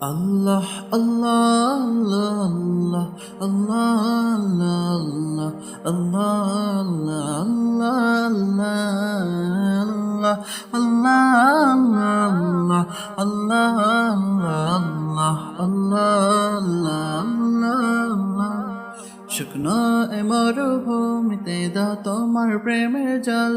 আল্লাহ আল্লাহ আল্লাহ আল্লাহ আল্লাহ আল্লাহ আল্লাহ আল্লাহ আল্লাহ আল্লাহ আল্লাহ শুকনো এ মরুভূমিতে দাও তোমার প্রেমের জল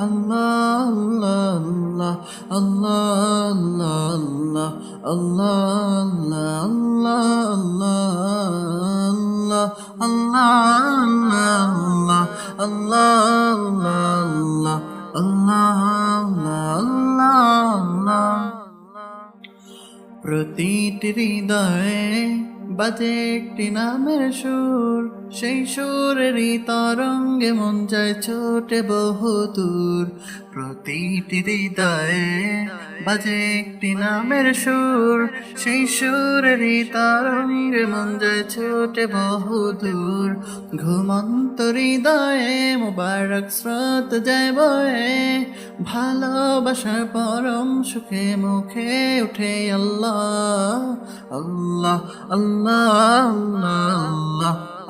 আল্লাহ আল্লাহ আল্লাহ আল্লাহ আল্লাহ আল্লাহ আল্লাহ আল্লাহ আল্লাহ আল্লাহ প্রতিটি হৃদয়ে বাজে একটি নামের সুর সেই সুরেরই তরঙ্গে মন যায় ছোটে বহুদূর। প্রতিটি হৃদয়ে বাজে একটি নামের সুর। সেই সুরেরই তরঙ্গে মন যায় ছোটে বহুদূর। ঘুমন্ত হৃদয়ে মুবারক স্রোত যায় বয়ে। ভালোবাসার পরম সুখে মুখে উঠে আল্লাহ আল্লাহ আল্লাহ আল্লাহ।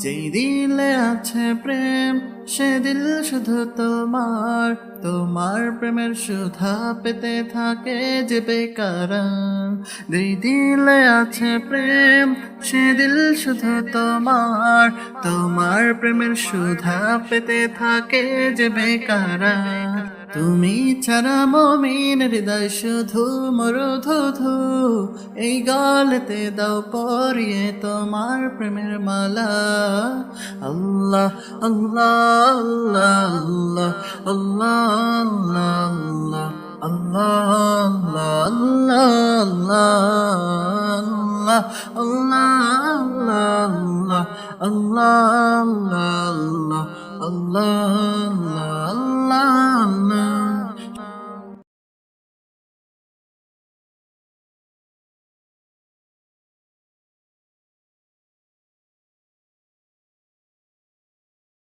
যেই দিলে আছে প্রেম সে দিল শুধু তোমার। তোমার প্রেমের সুধা পেতে থাকে যে বেকারান যেই দিলে আছে প্রেম সে দিল শুধু তোমার। তোমার প্রেমের সুধা পেতে থাকে যে বেকারান তুমি ছাড়া মমিন হৃদয় শুধু মরুধু এই গালতে দাও পরিয়ে তোমার প্রেমের মালা আল্লাহ আল্লাহ আল্লাহ আল্লাহ আল্লাহ আল্লাহ আল্লাহ আল্লাহ আল্লাহ আল্লাহ আল্লাহ আল্লাহ